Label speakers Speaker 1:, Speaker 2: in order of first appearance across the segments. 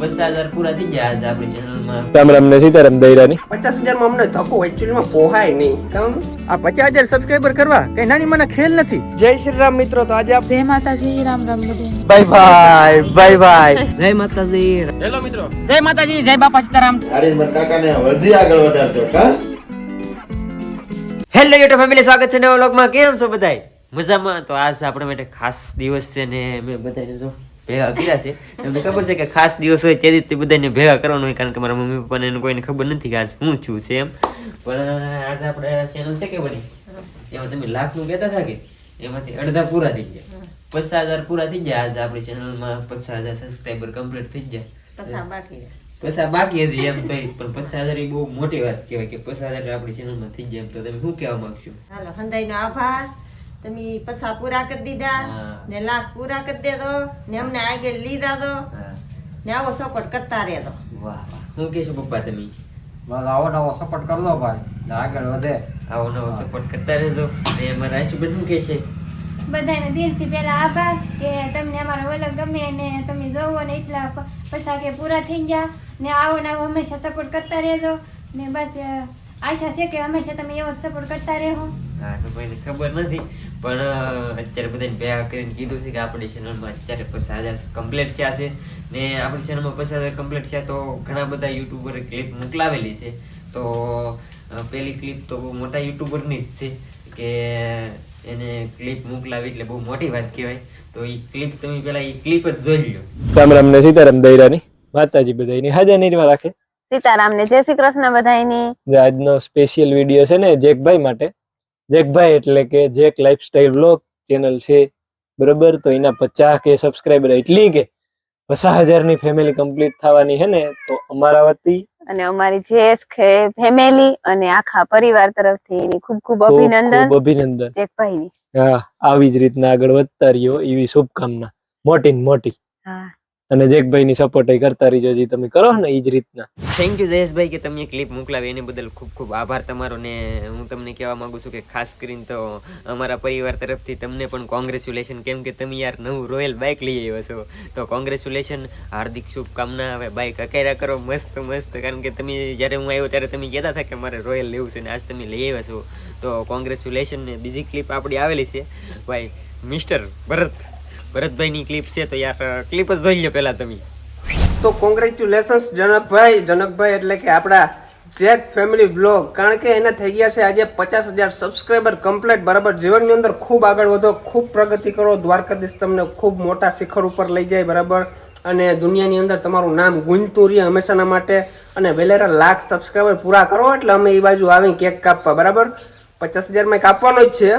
Speaker 1: પચાસ હજાર પૂરા થઈ ગયા આજે આપણી ચેનલમાં
Speaker 2: રામ રામ ને સીતારામ દૈરાની
Speaker 3: પચાસ હજારમાં અમને ધક્કો એકચ્યુઅલીમાં પોહાય નહીં. કેમ?
Speaker 4: આ પચાસ હજાર સબસ્ક્રાઈબર કરવા? કઈ નાની મને ખેલ નથી.
Speaker 3: જય શ્રી રામ મિત્રો તો આજે આપણે
Speaker 5: જય માતાજી રામ રામ બધાને
Speaker 3: બાય બાય બાય બાય.
Speaker 1: જય માતાજી.
Speaker 5: જય માતાજી જય બાપા સીતારામ.
Speaker 6: હારીજમાં કાકાને હજી આગળ વધારજો કા?
Speaker 1: હેલો યુટ્યુબ ફેમિલી સ્વાગત છે નવા વ્લોગમાં કેમ છો બધાય? મજામાં? તો આજ આપણા માટે ખાસ દિવસ છે ને મેં બધાને જો ભેગા કર્યા છે. તમને ખબર છે કે ખાસ દિવસ હોય તેથી તે બધાને ભેગા કરવાનું હોય કારણ કે મારા મમ્મી પપ્પાને એને કોઈને ખબર નથી કે આજ હું છું છે એમ. પણ આજે આપણે ચેનલ છે કે બની? એમાં તમે લાખનું કહેતા હતા કે એમાંથી અડધા પૂરા થઈ ગયા. પચાસ હજાર પૂરા થઈ ગયા. આજે આપણી ચેનલમાં પચાસ હજાર સબસ્ક્રાઈબર કમ્પ્લીટ થઈ ગયા. પૈસા બાકી હતી એમ તો પણ પચાસ હજાર એ બહુ મોટી વાત કહેવાય કે પચાસ હજાર આપણી ચેનલમાં થઈ જાય એમ તો તમે શું કહેવા માંગશો?
Speaker 7: હાલો હંદાઈનો આભાર. તમે પૈસા પૂરા કરી દીધા ને લાખ પૂરા કરી દેતો ને અમને આગળ લીધા તો ને આવો સપોર્ટ કરતા રહેતો
Speaker 1: વાહ વાહ. શું કહેશો પપ્પા તમે?
Speaker 4: બસ આવો નવો સપોર્ટ કર ભાઈ ને આગળ વધે.
Speaker 1: આવો નવો સપોર્ટ કરતા રહેજો. ને અમારા આશુબેન શું કહેશે?
Speaker 8: બધાને દિલથી પહેલા આભાર કે તમને અમારો ઓલો ગમે ને તમે જોવો ને એટલા પૈસા કે પૂરા થઈ ગયા ને આવો ને આવો હંમેશા સપોર્ટ કરતા રહેજો. ને બસ આશા છે કે હંમેશા તમે એવો જ સપોર્ટ કરતા રહેવો
Speaker 1: હા તો કોઈને ખબર નથી. પણ અત્યારે બધાને ભેગા કરીને કીધું છે કે આપણી ચેનલમાં અત્યારે પચાસ હજાર કમ્પ્લીટ થયા છે. ને આપણી ચેનલમાં પચાસ હજાર કમ્પ્લીટ થયા તો ઘણા બધા યુટ્યુબરે ક્લિપ મોકલાવેલી છે. તો પહેલી પેલી ક્લિપ તો બહુ મોટા યુટ્યુબરની જ છે કે એને ક્લિપ મોકલાવી એટલે બહુ મોટી વાત કહેવાય. તો એ ક્લિપ તમે પેલા એ ક્લિપ જ જોઈ લો
Speaker 2: રામ રામ ને સીતારામ દૈરાની માતાજી બધાની હાજર નિર્મા રાખે.
Speaker 9: સીતારામ ને જય શ્રી કૃષ્ણ
Speaker 2: બધાની આજનો સ્પેશિયલ વીડિયો છે ને જેકભાઈ માટે. જેકભાઈ એટલે કે જેક લાઈફસ્ટાઈલ બ્લોગ ચેનલ છે બરોબર? તો એના પચાસ કે સબસ્ક્રાઈબર એટલી કે પચાસ હજારની ફેમિલી કમ્પ્લીટ થવાની હે ને તો અમારા વતી
Speaker 9: અને અમારી જેસ ફેમિલી અને આખા પરિવાર તરફથી એની ખૂબ ખૂબ અભિનંદન
Speaker 2: ખૂબ અભિનંદન.
Speaker 9: જેકભાઈ
Speaker 2: હા આવી જ રીતના આગળ વધતા રહ્યો એવી શુભકામના. મોટી ને મોટી.
Speaker 9: હા.
Speaker 2: અને જેકભાઈની સપોર્ટ કરતા રહીજો જે તમે કરો ને એ જ રીતના.
Speaker 1: થેન્ક યુ જયેશભાઈ કે તમે ક્લિપ મોકલાવી, એની બદલ ખૂબ ખૂબ આભાર તમારો ને હું તમને કહેવા માંગુ છું કે ખાસ કરીને તો અમારા પરિવાર તરફથી તમને પણ કોંગ્રેચ્યુલેશન કેમ કે તમે યાર નવું રોયલ બાઇક લઈ આવ્યો છો. તો કોંગ્રેચ્યુલેશન હાર્દિક શુભકામના, હવે બાઇક અકેરા કરો, મસ્ત મસ્ત. કારણ કે તમે જ્યારે હું આવ્યો ત્યારે તમે કહેતા હતા કે મારે રોયલ લેવું છે ને આજ તમે લઈ આવ્યા છો. તો કોંગ્રેચ્યુલેશન ને બીજી ક્લિપ આપણી આવેલી છે. ભાઈ મિસ્ટર ભરત. ભરતભાઈની ક્લિપ છે તો યાર ક્લિપ જ જોઈ લો પહેલાં તમે.
Speaker 3: તો કોંગ્રેચ્યુલેશન્સ જનકભાઈ. જનકભાઈ એટલે કે આપણા જેક ફેમિલી બ્લોગ કારણ કે એના થઈ ગયા છે આજે પચાસ હજાર સબસ્ક્રાઈબર કમ્પ્લીટ બરાબર, જીવનની અંદર ખૂબ આગળ વધો, ખૂબ પ્રગતિ કરો. દ્વારકાધીશ તમને ખૂબ મોટા શિખર ઉપર લઈ જાય, બરાબર? અને દુનિયાની અંદર તમારું નામ ગુંજતું રહે હંમેશાના માટે. અને વેલેરા લાખ સબસ્ક્રાઈબર પૂરા કરો, એટલે અમે એ બાજુ આવી કેક કાપવા, બરાબર? પચાસ હજારમાં કાપવાનો જ છે.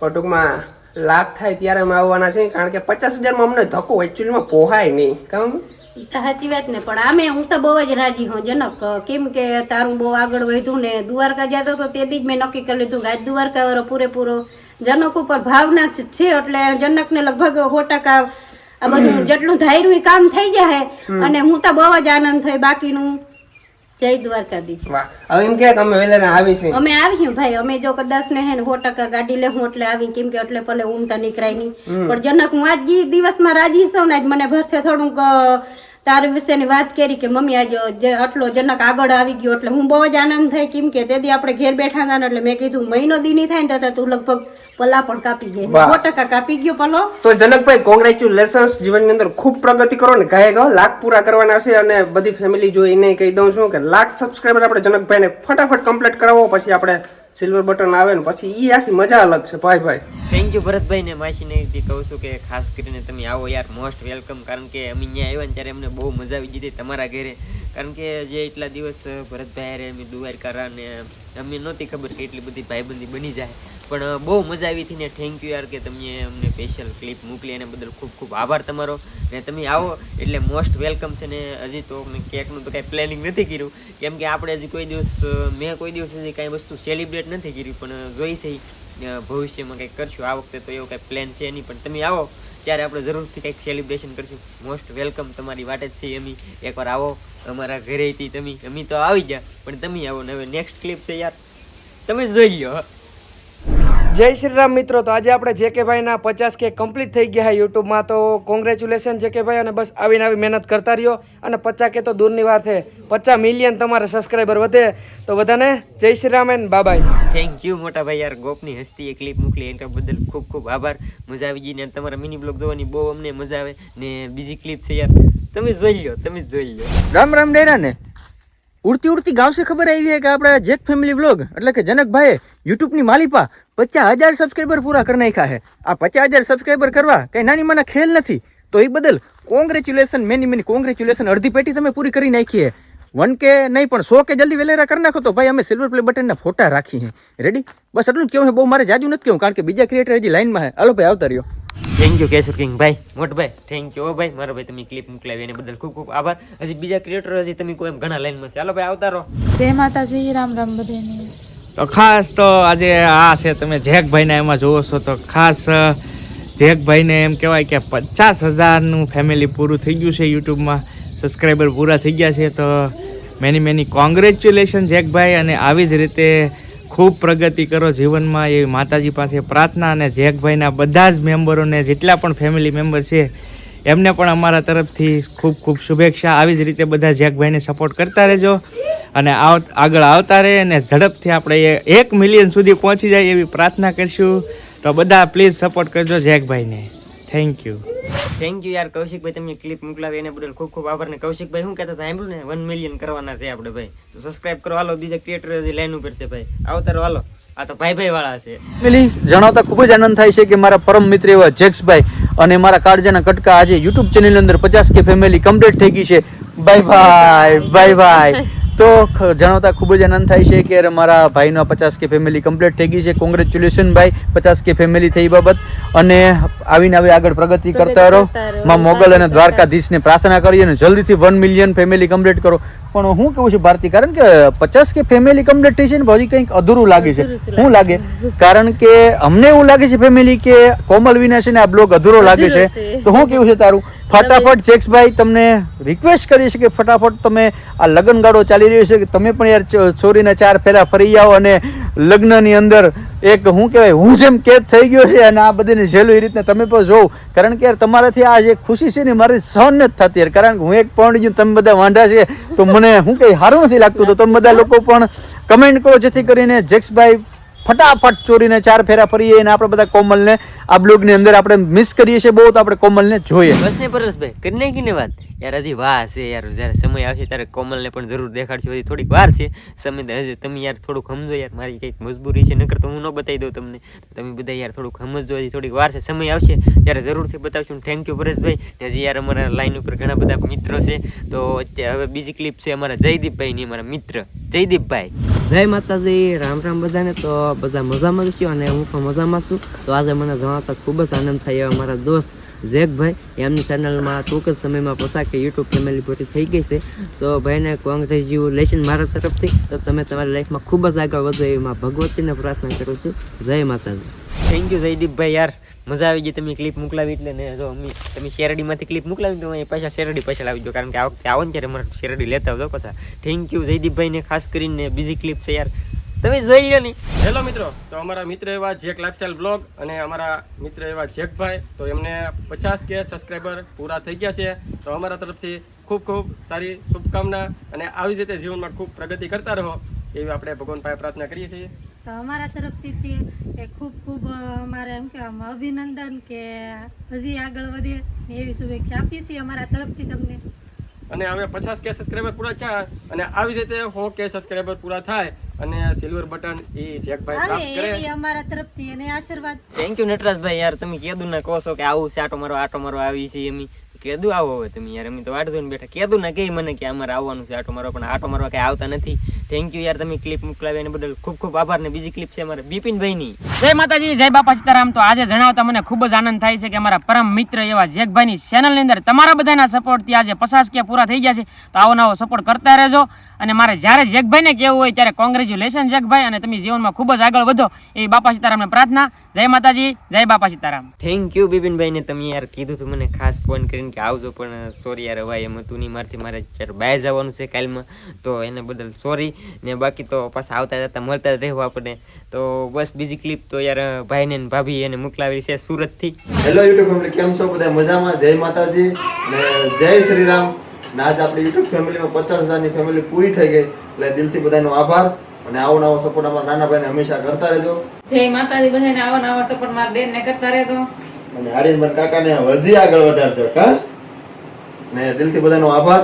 Speaker 3: પણ ટૂંકમાં લાખ થાય ત્યારે અમે આવવાના છે કારણ કે પચાસ હજારમાં અમને ધક્કો એકચ્યુઅલીમાં પોહાય નહીં. કેમ?
Speaker 10: સાચી વાત ને પણ આમે હું તો બહુ જ રાજી હું જનક. કેમ કે તારું બહુ આગળ વધ્યું ને દ્વારકા જતો તો તે જ મેં નક્કી કરી લીધું કે આજ દ્વારકા વાળો પૂરેપૂરો જનક ઉપર ભાવના જ છે એટલે જનકને લગભગ સો ટકા આ બધું જેટલું ધાર્યું કામ થઈ જાય અને હું તો બહુ જ આનંદ થાય બાકીનું. જય દ્વારકાધીશ.
Speaker 3: હવે એમ કે અમે વેલા આવી છે
Speaker 10: અમે આવીએ ભાઈ. અમે જો કદાચ ને હે ને સો ટકા ગાડી લે હું એટલે આવી. કેમ કે એટલે ભલે ઉમટા નીકળાય નહીં. પણ જનક હું આજ દિવસમાં રાજી છું ને આજ મને ભરસે થોડુંક તારા વિશેની વાત કરી કે મમ્મી આજે આટલો જનક આગળ આવી ગયો એટલે હું બહુ જ આનંદ થાય કેમ કે તેથી આપણે ઘેર બેઠા હતા એટલે મેં કીધું મહિનો દી નહીં થાય ને તો તું લગભગ પલ્લા પણ કાપી જાય. સો ટકા કાપી ગયો પલ્લો
Speaker 3: તો જનકભાઈ કોંગ્રેચ્યુલેશન્સ જીવનની અંદર ખૂબ પ્રગતિ કરો ને કહે ગયો લાખ પૂરા કરવાના છે અને બધી ફેમિલી જોઈને કહી દઉં છું કે લાખ સબસ્ક્રાઈબર આપણે જનકભાઈને ફટાફટ કમ્પ્લીટ કરાવો. પછી આપણે સિલ્વર બટન આવે ને પછી એ આખી મજા અલગ છે, ભાઈ ભાઈ.
Speaker 1: થેન્ક યુ ભરતભાઈ ને માસીને થી કહું છું કે ખાસ કરીને તમે આવો યાર મોસ્ટ વેલકમ કારણ કે અમે અહીંયા આવ્યા ને ત્યારે અમને બહુ મજા આવી દીધી તમારા ઘરે. કારણ કે જે એટલા દિવસ ભરતભાઈ હારે અમે દુવારકારા ને અમને નહોતી ખબર કે એટલી બધી ભાઈબંધી બની જાય. પણ બહુ મજા આવી હતી ને થેન્ક યુ યાર કે તમે અમને સ્પેશિયલ ક્લિપ મોકલી એના બદલ ખૂબ ખૂબ આભાર તમારો. ને તમે આવો, એટલે મોસ્ટ વેલકમ છે ને હજી તો કેકનું તો કાંઈ પ્લાનિંગ નથી કર્યું. કેમ કે આપણે હજી કોઈ દિવસ મેં કોઈ દિવસ હજી કાંઈ વસ્તુ સેલિબ્રેટ નથી કર્યું પણ જોઈ છે. ભવિષ્યમાં કંઈક કરશું. આ વખતે તો એવો કાંઈ પ્લાન છે નહીં, પણ તમે આવો. ત્યારે આપણે જરૂરથી કંઈક સેલિબ્રેશન કરશું. મોસ્ટ વેલકમ તમારી વાટે જ છે, અમી. એકવાર આવો. અમારા ઘરેથી તમે, અમી તો આવી ગયા. પણ તમે આવો ને હવે નેક્સ્ટ ક્લિપ છે યાર. તમે જોઈ લો
Speaker 3: જય શ્રી રામ મિત્રો તો આજે આપણે જે કે ભાઈના પચાસ કે કમ્પ્લીટ થઈ ગયા છે યુટ્યુબમાં તો કોંગ્રેચ્યુલેશન જે કે ભાઈ અને બસ આવીને આવી મહેનત કરતા રહ્યો. અને પચાસ કે તો દૂરની વાત છે. પચાસ મિલિયન તમારા સબસ્ક્રાઈબર વધે. તો બધાને જય શ્રી રામ એન્ડ બાબાઈ
Speaker 1: થેન્ક યુ મોટા ભાઈ. યાર ગોપની હસ્તી એ ક્લિપ મોકલી એના બદલ ખૂબ ખૂબ આભાર. મજા આવી ગઈ ને તમારા મિની બ્લોગ જોવાની બહુ અમને મજા આવે. ને બીજી ક્લિપ છે યાર તમે જોઈ લો તમે જોઈ લો
Speaker 11: રામ રામ ડેરા ને ઉડતી ઉડતી ગાંવ સે ખબર આવી है કે આપણે જેક ફેમિલી વ્લોગ એટલે કે જનકભાઈએ યુટ્યુબની માલિપા પચાસ હજાર સબસ્ક્રાઈબર પૂરા કરી નાખ્યા છે. આ પચાસ હજાર સબસ્ક્રાઈબર કરવા કઈ નાની મને ખેલ નથી. તો એ બદલ કોંગ્રેચ્યુલેશન મેની મેની કોંગ્રેચ્યુલેશન અડધી પેટી તમે પૂરી કરી નાખી છે. વન કે નહીં, પણ સો કે જલ્દી વેલેરા કરી નાખો તો ભાઈ અમે સિલ્વર પ્લે બટનના ફોટા રાખી છે રેડી બસ એટલું જ કેવું છે. બહુ મારે જાજુ નથી કેવું કારણ કે બીજા ક્રિએટર હજી લાઈનમાં છે. હાલો ભાઈ, આવતા રહ્યો.
Speaker 1: થેન્ક યુ કેશુર કિંગ ભાઈ મોટભાઈ થેન્ક યુ ઓ ભાઈ મારો ભાઈ તમે ક્લિપ મોકલાવી એને બદલ ખૂબ ખૂબ આભાર. હજી બીજા ક્રિએટર હજી તમે કોઈ એમ ઘણા લાઈનમાં છે. હાલો ભાઈ આવતા રહો.
Speaker 5: જય માતાજી રામ રામ બધાને.
Speaker 12: તો ખાસ તો આજે આ છે તમે જેકભાઈને એમાં જોવો છો તો ખાસ જેકભાઈને એમ કહેવાય કે પચાસ હજારનું ફેમિલી પૂરું થઈ ગયું છે યુટ્યુબમાં સબસ્ક્રાઈબર પૂરા થઈ ગયા છે તો મેની મેની કોંગ્રેચ્યુલેશન જેકભાઈ અને આવી જ રીતે ખૂબ પ્રગતિ કરો જીવનમાં. એવી માતાજી પાસે પ્રાર્થના અને જેકભાઈના બધા જ મેમ્બરોને જેટલા પણ ફેમિલી મેમ્બર છે, એમને પણ અમારા તરફથી ખૂબ ખૂબ શુભેચ્છા. આવી જ રીતે બધા જેકભાઈને સપોર્ટ કરતા રહેજો અને આગળ આવતા રહે અને ઝડપથી આપણે એ એક મિલિયન સુધી પહોંચી જાય એવી પ્રાર્થના કરીશું. તો બધા પ્લીઝ સપોર્ટ કરજો જેકભાઈને થેન્ક યુ
Speaker 1: થેન્ક યુ યાર કૌશિકભાઈ તમે ક્લિપ મોકલાવી એને બદલ ખૂબ ખૂબ આભાર. ને કૌશિકભાઈ શું કહેતા હતા સાંભળ્યું ને? વન મિલિયન કરવાના છે આપણે ભાઈ. તો સબસ્ક્રાઇબ કરો. હાલો બીજા ક્રિએટર હજી લાઈન ઉપર છે ભાઈ. આવતા હાલો. આ તો ભાઈ ભાઈ વાળા છે.
Speaker 11: ફેમિલી જણાવતા ખૂબ જ આનંદ થાય છે કે મારા પરમ મિત્ર એવા જેક્સભાઈ અને મારા કાળજાના કટકા આજે યુટ્યુબ ચેનલ અંદર પચાસ કે ફેમિલી કમ્પ્લીટ થઈ ગઈ છે. બાય બાય બાય બાય તો જણાવતા ખૂબ જ આનંદ થાય છે કે મારા ભાઈનો પચાસ કે ફેમિલી કમ્પ્લીટ થઈ ગઈ છે. કોંગ્રેચ્યુલેશન ભાઈ પચાસ કે ફેમિલી થઈ બાબત. અને આવીને આવી આગળ પ્રગતિ કરતા રહો. માં મોગલ અને દ્વારકાધીશને પ્રાર્થના કરી અને જલ્દીથી વન મિલિયન ફેમિલી કમ્પ્લીટ કરો. પણ હું કેવું છું ભારતી કારણ કે પચાસ કે ફેમિલી કમ્પ્લીટ થઈ છે ને પછી કંઈક અધૂરું લાગે છે. શું લાગે કારણ કે અમને એવું લાગે છે ફેમિલી કે કોમલ વિના છે ને આ બ્લોગ અધૂરો લાગે છે. તો હું કેવું છે તારું? ફટાફટ જેક્સભાઈ તમને રિક્વેસ્ટ કરીએ છીએ કે ફટાફટ તમે આ લગ્ન ગાળો ચાલી રહ્યો છે કે તમે પણ યાર છોરીના ચાર ફેરા ફરી જાઓ અને લગ્નની અંદર એક હું કહેવાય, હું જેમ કેદ થઈ ગયો છે અને આ બધીને ઝેલું એ રીતના તમે પણ જોવ. કારણ કે યાર, તમારાથી આ જે ખુશી છે ને મારી સહન નથી થતી યાર. કારણ કે હું એક પણ જો તમે બધા વાંઢા છે, તો મને હું કંઈ સારું નથી લાગતું. તો તમે બધા લોકો પણ કમેન્ટ કરો જેથી કરીને જેક્સભાઈ ફટાફટ ચોરીને ચાર ફેરા ફરીએ અને આપણે બધા કોમલને આ બ્લોગની અંદર આપણે મિસ કરીએ છીએ બહુ તો આપણે કોમલને જોઈએ.
Speaker 1: બસ ને પરેશભાઈ કરી નાખી ને વાત. યાર હજી વાહ છે યાર જ્યારે સમય આવશે ત્યારે કોમલને પણ જરૂર દેખાડશો. હજી થોડીક વાર છે. સમય હજી તમે યાર થોડુંક સમજો યાર મારી કંઈક મજબૂરી છે નકર તો હું ન બતાવી દઉં તમને. તમે બધા યાર થોડુંક સમજો હજી થોડીક વાર છે સમય આવશે ત્યારે જરૂરથી બતાવશું. થેન્ક યુ પરેશભાઈ ને હજી યાર અમારા લાઈન ઉપર ઘણા બધા મિત્રો છે. તો હવે બીજી ક્લિપ છે અમારા જયદીપભાઈની અમારા મિત્ર. જયદીપભાઈ.
Speaker 13: જય માતાજી રામ રામ બધાને. તો બધા મજામાં છો અને હું પણ મજામાં છું. તો આજે મને જણાવતા ખૂબ જ આનંદ થાય એવા મારા દોસ્ત જેકભાઈ એમની ચેનલમાં ટૂંક જ સમયમાં પસાર યુટ્યુબ ફેમિલી પૂરી થઈ ગઈ છે. તો ભાઈને કોંગ્રેચ્યુલેશન મારા તરફથી. તો તમે તમારી લાઈફમાં ખૂબ જ આગળ વધો એવી માં ભગવતીને પ્રાર્થના કરું છું. જય માતાજી.
Speaker 1: થેન્ક યુ જયદીપભાઈ યાર. મજા આવી ગઈ તમે ક્લિપ મોકલાવી એટલે ને જો અમે તમે શેરડીમાંથી ક્લિપ મોકલાવી તો અહીં પાછા શેરડી પૈસા આવી દો કારણ કે આ વખતે આવો ને ત્યારે મારે શેરડી લેતા આવજો પાછા. થેન્ક યુ જયદીપભાઈને ખાસ કરીને બીજી ક્લિપ છે યાર. તમે જોઈ લો ને.
Speaker 3: હેલો મિત્રો તો અમારા મિત્ર એવા જેક લાઇફસ્ટાઈલ બ્લોગ અને અમારા મિત્ર એવા જેકભાઈ તો એમને પચાસ કે સબસ્ક્રાઈબર પૂરા થઈ ગયા છે. તો અમારા તરફથી ખૂબ ખૂબ સારી શુભકામના અને આવી જ રીતે જીવનમાં ખૂબ પ્રગતિ કરતા રહો એવી આપણે ભગવાન પાસે પ્રાર્થના કરીએ છીએ.
Speaker 10: તો અમારા તરફથી એ ખૂબ ખૂબ અમારે એમ કે આમ અભિનંદન કે હજી આગળ વધે એવી શુભેચ્છા આપીએ છીએ અમારા તરફથી તમને.
Speaker 3: અને હવે પચાસ કે સબસ્ક્રાઈબર પૂરા થયા અને આવી જ રીતે સો કે સબસ્ક્રાઈબર પૂરા થાય અને સિલ્વર બટન એ જેકભાઈ પ્રાપ્ત કરે
Speaker 10: એ અમારા તરફથી અને આશીર્વાદ.
Speaker 1: થેન્ક યુ નટરાજભાઈ યાર તમે કેદુ ને કહો છો કે આવું છે આટો મારો આટો મારો આવી છે એમ કેદુ આવો હવે તમે યાર અમે તો વાટ જોઈને બેઠા. કીધું ને કે મને કે અમારે આવવાનું છે આટો મારો પણ આટો મારવા કઈ આવતા નથી. થેન્ક યુ યાર તમે ક્લિપ મોકલાવી એના બદલ ખૂબ ખૂબ આભાર ને બીજી ક્લિપ છે અમારે બિપિનભાઈની.
Speaker 5: જય માતાજી જય બાપા સીતારામ. તો આજે જણાવતા મને ખૂબ જ આનંદ થાય છે કે અમારા પરમ મિત્ર એવા જેકભાઈની ચેનલની અંદર તમારા બધાના સપોર્ટથી આજે પચાસ કે પૂરા થઈ ગયા છે. તો આવો નવો સપોર્ટ કરતા રહેજો. અને મારે જ્યારે જેકભાઈને કહેવું હોય ત્યારે કોંગ્રેચ્યુલેશન જેકભાઈ અને તમે જીવનમાં ખૂબ જ આગળ વધો એ બાપા સીતારામને પ્રાર્થના. જય માતાજી જય બાપા સીતારામ.
Speaker 1: Thank you બિપિનભાઈને. તમે યાર કીધું હતું મને ખાસ ફોન કરીને કે આવજો પણ સોરી યાર હવાય એમ હતું નહીં. મારથી મારે અત્યારે બહાર જવાનું છે કાલમાં. તો એને બદલ સોરી ને બાકી તો પાછા આવતા જતા મળતા જ રહેવું આપણને. તો બસ બીજી ક્લિપ તો યાર ભાઈને ને ભાભી એને મોકલાવી છે સુરતથી.
Speaker 6: હેલો યુટ્યુબ ફેમિલી કેમ છો? બધા મજામાં? જય માતાજી ને જય શ્રી રામ ને આજ આપણી યુટ્યુબ ફેમિલીમાં પચાસ હજારની ફેમિલી પૂરી થઈ ગઈ. એટલે દિલથી બધાનો આભાર. અને આવો નવો સપોર્ટ અમારા નાના ભાઈને હંમેશા કરતા રહેજો.
Speaker 5: જય માતાજી બધાને આવો નવો સપોર્ટ મારા બેન ને કરતા રહેતો
Speaker 6: અને આર્યનભાઈ કાકાને હજી આગળ વધારજો હા? ને દિલથી બધાનો આભાર.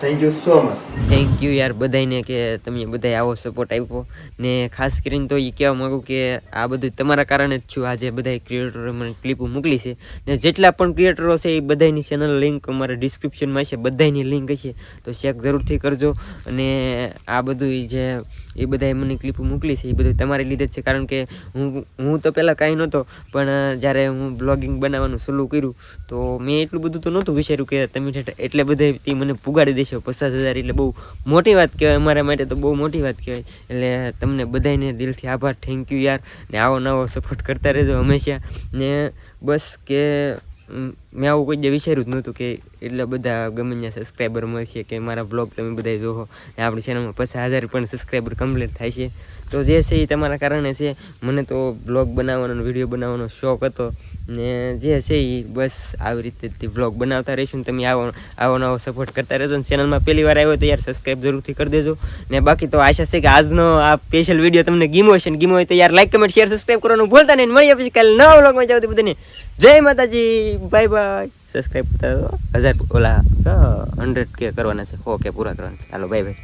Speaker 6: Thank you so much
Speaker 1: thank you યાર બધાને કે તમે બધાય આવો સપોર્ટ આપ્યો. ને ખાસ કરીને તો એ કહેવા માગું કે આ બધું તમારા કારણે જ છું. આજે બધા ક્રિએટરો મને ક્લિપો મોકલી છે. ને જેટલા પણ ક્રિએટરો છે એ બધાની ચેનલ લિંક અમારા ડિસ્ક્રિપ્શનમાં છે. બધાની લિંક હશે. તો ચેક જરૂરથી કરજો. અને આ બધું જે એ બધાએ મને ક્લિપો મોકલી છે એ બધું તમારી લીધે જ છે. કારણ કે હું હું તો પહેલાં કાંઈ નહોતો, પણ જ્યારે હું બ્લોગિંગ બનાવવાનું શરૂ કર્યું, તો મેં એટલું બધું તો નહોતું વિચાર્યું કે તમે એટલે બધા મને પુગાડી દેશો પચાસ હજાર એટલે બહુ મોટી વાત કહેવાય, અમારા માટે તો બહુ મોટી વાત કહેવાય. એટલે તમને બધાને દિલથી આભાર થેન્ક યુ યાર. ને આવો નવો સપોર્ટ કરતા રહેજો હંમેશા. ને બસ કે મેં આવું કોઈ જે વિચાર્યું જ નહોતું કે એટલા બધા ગમે ત્યાં સબસ્ક્રાઈબર મળશે કે મારા બ્લોગ તમે બધા જોહો ને આપણી ચેનલમાં પચાસ હજાર પણ સબસ્ક્રાઈબર કમ્પ્લીટ થાય છે. તો જે છે એ તમારા કારણે છે. મને તો બ્લોગ બનાવવાનો વીડિયો બનાવવાનો શોખ હતો. ને જે છે એ બસ આવી રીતે વ્લોગ બનાવતા રહીશું તમે આવો આવો નવો સપોર્ટ કરતા રહેજો ને ચેનલમાં પહેલી વાર આવ્યો તો યાર સબસ્ક્રાઈબ જરૂરથી કરી દેજો. ને બાકી તો આશા છે કે આજનો આ સ્પેશિયલ વીડિયો તમને ગીમો હશે ને ગીમો હોય તો યાર લાઈક કમેન્ટ શેર સબસ્ક્રાઈબ કરવાનું ભૂલતા નહીં. મળીએ પછી કાલે નવા બ્લોગમાં જાવ બધાને. જય માતાજી. બાય બાય સબસ્ક્રાઈબ કરતા હજાર ઓલા હંડ્રેડ કે કરવાના છે. ઓકે, પૂરા કરવાના છે. હાલો બાય બાય